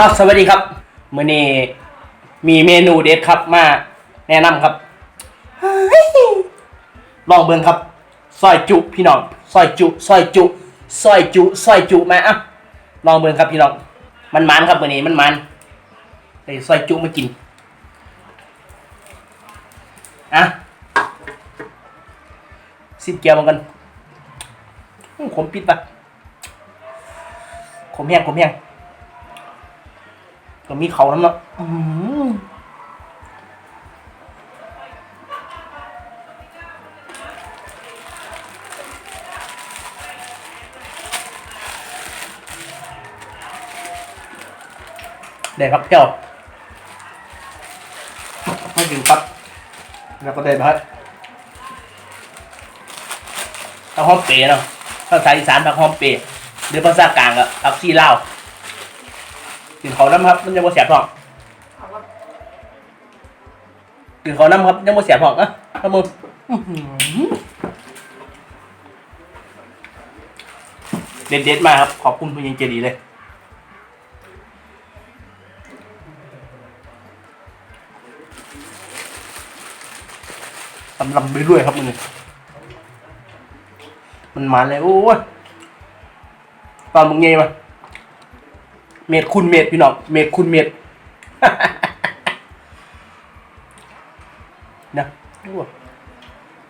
อ้าวสวัสดีครับมื้อนี้มีเมนูเด็ดครับมาแนะนำครับลองเบิ่งครับซอยจุพี่น้องซอยจุซอยจุซอยจุซอยจุมาอะลองเบิ่งครับพี่น้องมันมันครับมื้อนี้มันมันได้ซอยจุมากินอะซิมเกียวมันกันขมปิดปะขมแห้งขมแห้ง ก็มีเขาน้ำเนาะอื้อหือได้ครับเจ้าไม่กินครับ แล้วก็ได้พัดผักหอมเปรย์เนาะภาษาอีสานผักหอมเปรย์หรือภาษากลางอะผักชีลาว กินเขาน้ำครับ มันยังบ่แสบท้องกินเขาน้ำครับยังบ่เสียบหอกนะครับมึงอื้อหือเด็ดเด็ดๆมากครับ ขอบคุณคุณยิงเจดีเลยลำลำไปเรื่อยครับมึงมันมาเลยโอ้ยตอนมึงเงยมา เมตรคุณเมตรพี่น้องเมตรคุณเมตรนะโอ้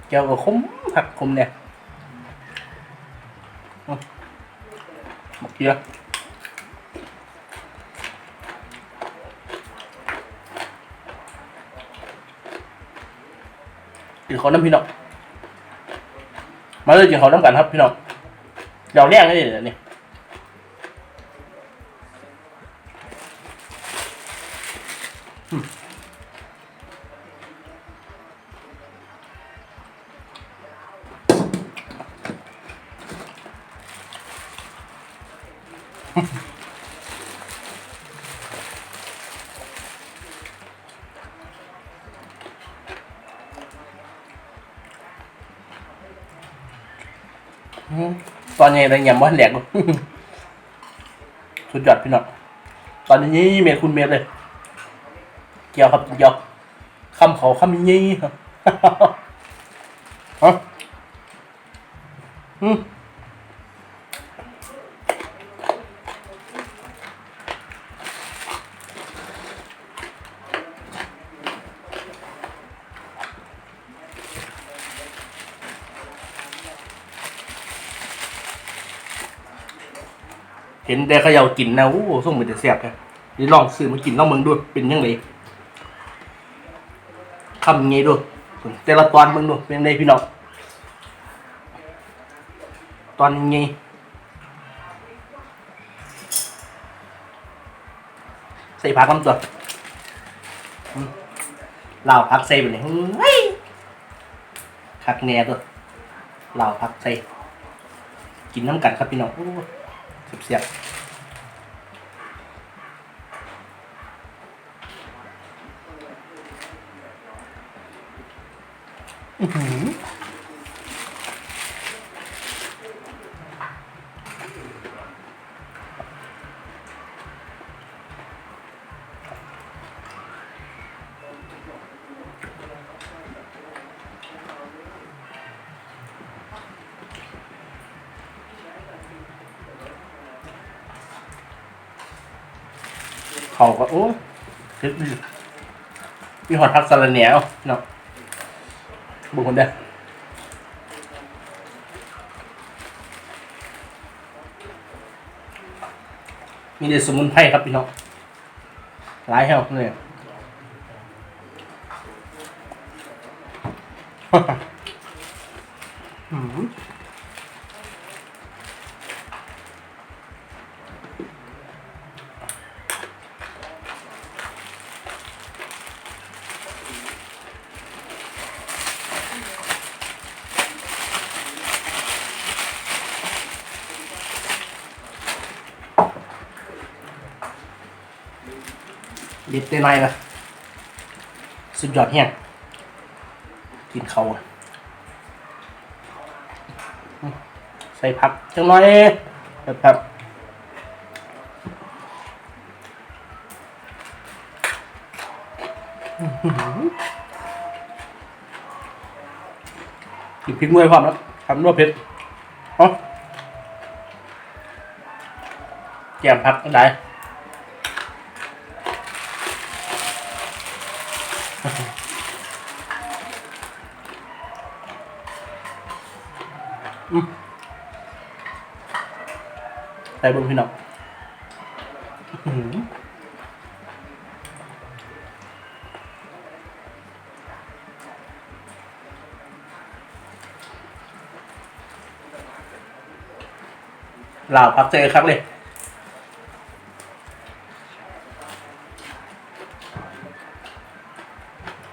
เจ้าก็คมหักคมเนี่ยอืมบอกเยอะกินเขาน้ำพี่น้องมาเลยกินเขาน้ำกันครับพี่น้องเดี๋ยวแรงเลยเดี๋ย ตอนนี้อะไรเงี้ยมันแหลกสุดยอดพี่น้องตอนนี้เมทคุณเมทเลยเกี่ยวครับเกี่ยวคำเขาคำยี่ครับฮะอืม เห็นแต่เขย่ากินนะโอ้ส่งไปแต่เสียบเลยนี่ลองซื้อมากินลองมืองดูเป็นยังไงคำยังไงดูแต่ละตอนมืองดูเป็นไงพี่น้องตอนงไงใส่ผักน้ำตัวอืมลาวผักใส่ไปเลยเฮ้ยผักแหน่ตัวลาวผักใส่กินน้ำกันครับพี่น้อง โอ้เสียบอือหือ เขาก็โอ้เด็ดดีมีหอดพักสารเหนียวเนาะบุคคลเด้มีเด็ดสมุนไพรครับพี่น้องหลายแห้วเลย ติดได้ไรนะสุดยอดแห้งกินเขาใส่ผักจังน้อยแบบกินพริกมือความแล้ทำนัวเผ็ดเอแกมผักได้ อืมใส่เบนพี่น้อง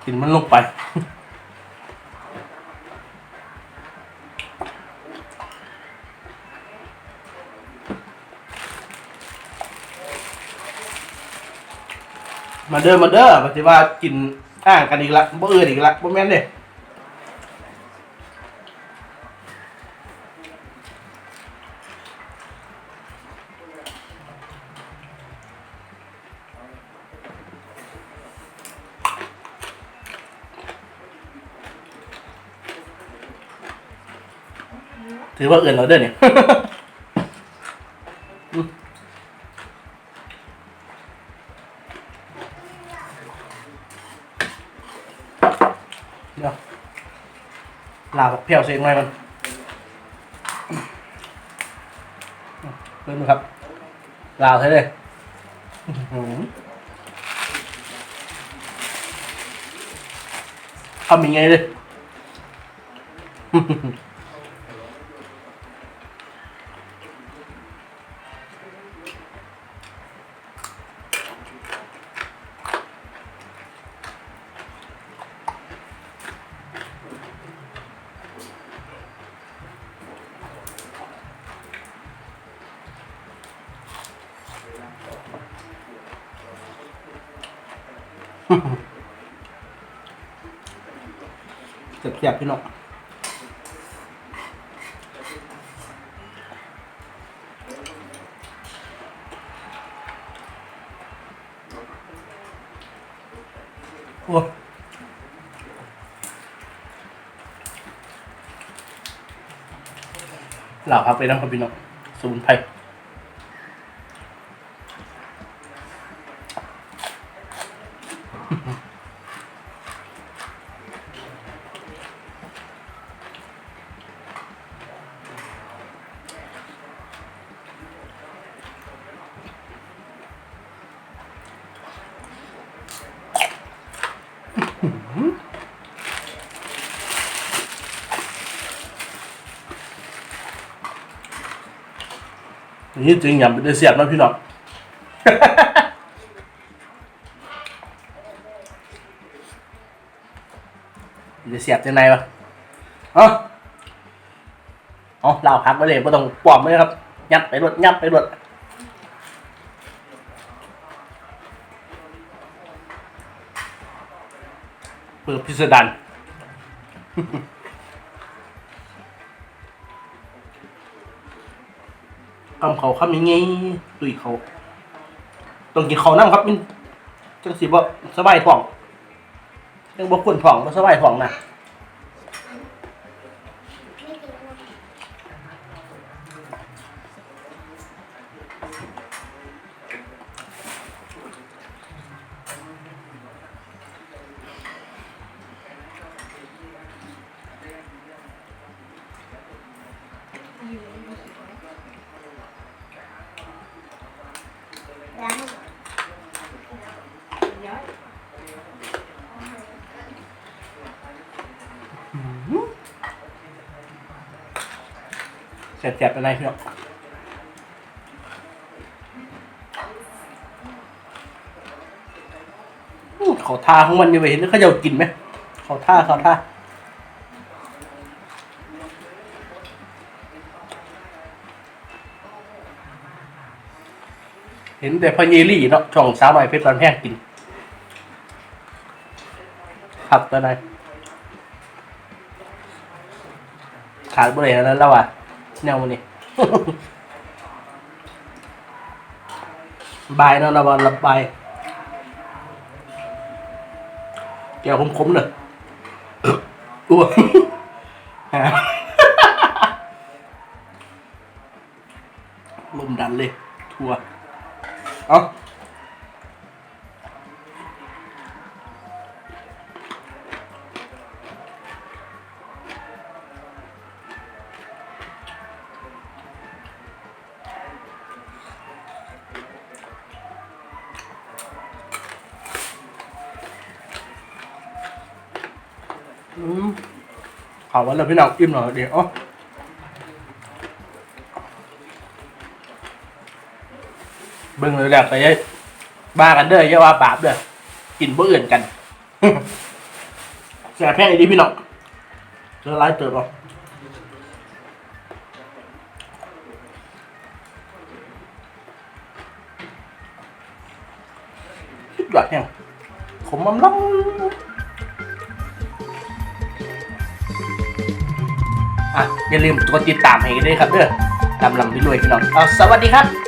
กินมันลงไปมาเด้อมาเด้อปฏิว่ากินอ่างกันอีกละบ่เอื่นอีกละบ่แม่นเด้ ถือว่าเอื่นเราเด้อเนี่ยเดี๋ยวลาบเพียวเสียงหน่อยมันเริ่มเลยครับ ลาวใช่เลยทำยังไงเลย เสียบพี่น้องโอ้เหล่าพักไปน้ำครับพี่น้องสมุนไพร นี่จริงอย่าไปได้เสียบนะพี่น้องจะเสียบยังไงวะเอ๋ออ๋อเราพักไปเลยไม่ต้องปลอมเลยครับ ยัดไปรวดยัดไปรวดเปิดพิสดาร ทำเขาคำยังไงตุยเขาต้องกินเขาวน้ำครับมันจังสิบ่สบายท้องยังบ่ควรท้องบ่สบายท้องนะ แสบๆไปไหนพี่น้องเขาทาของมันอยู่ไปเห็นเขาจะกินไหมเขาท่าเขาท่าเห็นแต่พญเยลี่เนาะช่องสาวหน่อยเพชรบันแพงกินครับตัวไหนขาดบริเวณนั้นแล้วอะ แนวนี่บายเนาะระบอลระบายเกี่ยวคมๆเนอะอ้วหลมดันเลย ทัว เอา อืมข่าววันแล้วพี่น้องอิ่มหน่อยเดี๋ยวเบิ่งเลยแหละไปยัยบ้ากันเด้ออย่าว่าบาปเด้อกินบ่อื่นกันแสบแพงอีดีพี่น้องเจอร้ายเติบเอะคิดว่าแห้งขมมันล้ำ อะอย่าลืมกดติดตามให้กันด้วยครับเด้อตำลำพี่รวยพี่น้องเอาสวัสดีครับ